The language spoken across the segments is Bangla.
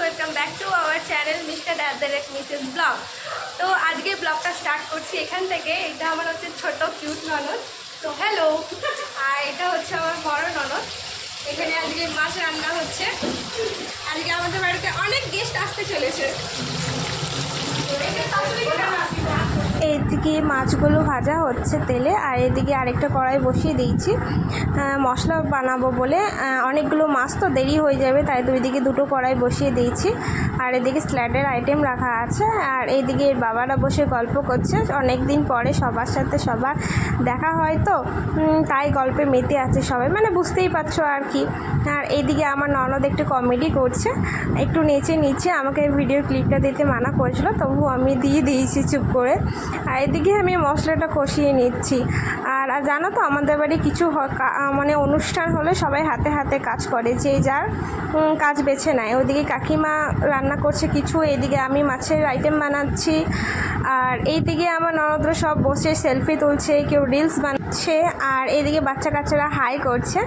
Welcome back to our channel Mr at the rate Mrs blog তো আজকে ব্লগটা স্টার্ট করছি এখান থেকে। এটা আমার হচ্ছে ছোট কিউট ননদ। তো হ্যালো আর এটা হচ্ছে আমার বড় ননদ। এখানে আজকে মাছ রান্না হচ্ছে। আজকে আমাদের বাড়িতে অনেক গেস্ট আসতে চলেছে। এইদিকে মাছগুলো ভাজা হচ্ছে তেলে, আর এদিকে আরেকটা কড়াই বসিয়ে দিয়েছি। মশলা বানাবো বলে অনেকগুলো মাছ তো দেরি হয়ে যাবে, তাই তো ওইদিকে দুটো কড়াই বসিয়ে দিয়েছি। আর এদিকে স্ল্যাডের আইটেম রাখা আছে, আর এদিকে বাবারা বসে গল্প করছে। অনেক দিন পরে সবার সাথে সবার দেখা হয় তো তাই গল্পে মেতে আছে সবাই। মানে বুঝতেই পারছ আর কি। আর এইদিকে আমার ননদ একটু কমেডি করছে। একটু নেচে নিচ্ছে আমাকে ভিডিও ক্লিপটা দিতে মানা করেছিল তবু আমি দিয়ে দিয়েছি চুপ করে। আর এদিকে আমি মশলাটা কষিয়ে নিচ্ছি। আর জানো তো, আমাদের বাড়ি কিছু মানে অনুষ্ঠান হলে সবাই হাতে হাতে কাজ করে। যে যার কাজ বেছে নেয়। ওইদিকে কাকিমা রান্না করছে কিছু এইদিকে আমি মাছের আইটেম বানাচ্ছি। আর এইদিকে আমার নরদ্র সব বসে সেলফি তুলছে, কেউ রিলস বানাচ্ছে, আর এইদিকে বাচ্চা কাচ্চারা হাই করছে।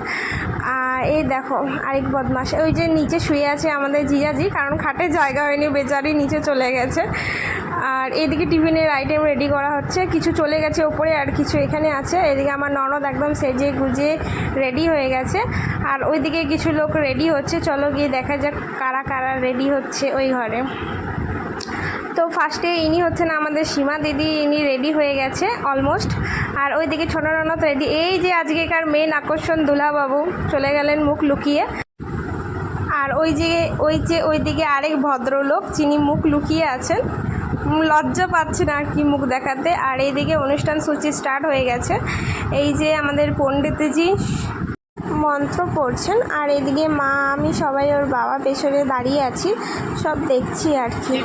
আর এই দেখো, আরেক বদমাস ওই যে নিচে শুয়ে আছে আমাদের জিজাজি কারণ খাটে জায়গা হয়নি, বেচারি নিচে চলে গেছে। আর এদিকে টিফিনের আইটেম রেডি করা হচ্ছে। কিছু চলে গেছে ওপরে আর কিছু এখানে আছে। এদিকে আমার ননদ একদম সেজে গুজে রেডি হয়ে গেছে। আর ওইদিকে কিছু লোক রেডি হচ্ছে। চলো গিয়ে দেখা যাক কারা কারা রেডি হচ্ছে ওই ঘরে। তো ফার্স্টে ইনি হচ্ছেন আমাদের সীমা দিদি। ইনি রেডি হয়ে গেছে অলমোস্ট আর ওইদিকে ছোট ননদ রেডি এই যে আজকেকার মেন আকর্ষণ দুলাবাবু। চলে গেলেন মুখ লুকিয়ে। আর ওই যে ওই যে ওইদিকে আরেক ভদ্রলোক, যিনি মুখ লুকিয়ে আছেন। লজ্জা পাচ্ছে না আর কি মুখ দেখাতে। আর এইদিকে অনুষ্ঠান সূচি স্টার্ট হয়ে গেছে। এই যে আমাদের পণ্ডিতজি মন্ত্র পড়ছেন, আর এদিকে মা, আমি সবাই ওর বাবা পেছনে দাঁড়িয়ে আছি। সব দেখছি আর কি।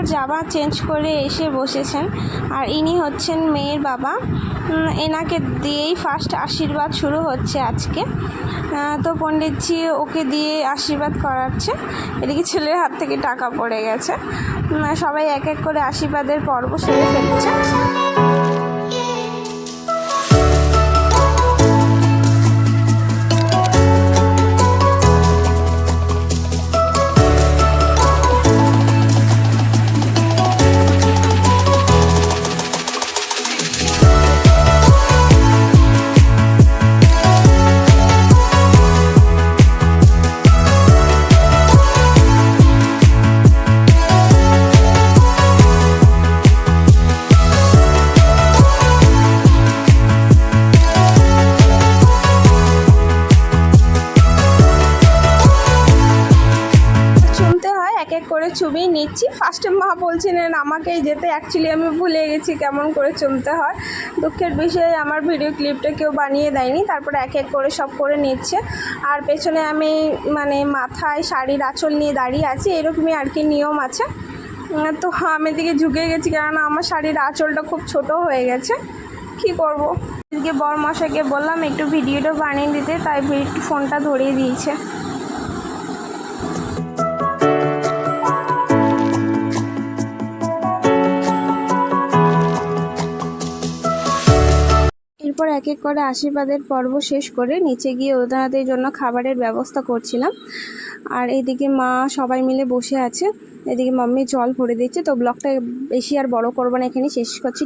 এরপর জামা চেঞ্জ করে এসে বসেছেন। আর ইনি হচ্ছেন মেয়ের বাবা। এনাকে দিয়েই ফার্স্ট আশীর্বাদ শুরু হচ্ছে আজকে। তো পণ্ডিতজি ওকে দিয়ে আশীর্বাদ করাচ্ছে। এদিকে ছেলের হাত থেকে টাকা পড়ে গেছে। সবাই এক এক করে আশীর্বাদের পর্ব শুরু ফেলছে করে চুমিয়ে নিচ্ছি। ফার্স্টে মা বলছিলেন আমাকেই যেতে। অ্যাকচুয়ালি আমি ভুলে গেছি কেমন করে চুমতে হয়। দুঃখের বিষয়ে, আমার ভিডিও ক্লিপটা কেউ বানিয়ে দেয়নি। তারপরে এক এক করে সব করে নিচ্ছে। আর পেছনে আমি মানে মাথায় শাড়ির আঁচল নিয়ে দাঁড়িয়ে আছি। এরকমই আর কি নিয়ম আছে। তো আমি দিকে ঝুঁকে গেছি, কেননা আমার শাড়ির আঁচলটা খুব ছোট হয়ে গেছে। কি করব? এদিকে বর মশাইকে বললাম, একটু ভিডিওটা বানিয়ে দিতে। তাই ফোনটা ধরিয়ে দিয়েছে। এরপর এক এক করে আশীর্বাদের পর্ব শেষ করে নিচে গিয়ে ওনাদের জন্য খাবারের ব্যবস্থা করছিলাম। আর এদিকে মা সবাই মিলে বসে আছে। এদিকে মাম্মি জল ভরে দিচ্ছে। তো ব্লগটা বেশি আর বড় করব না এখানে শেষ করছি।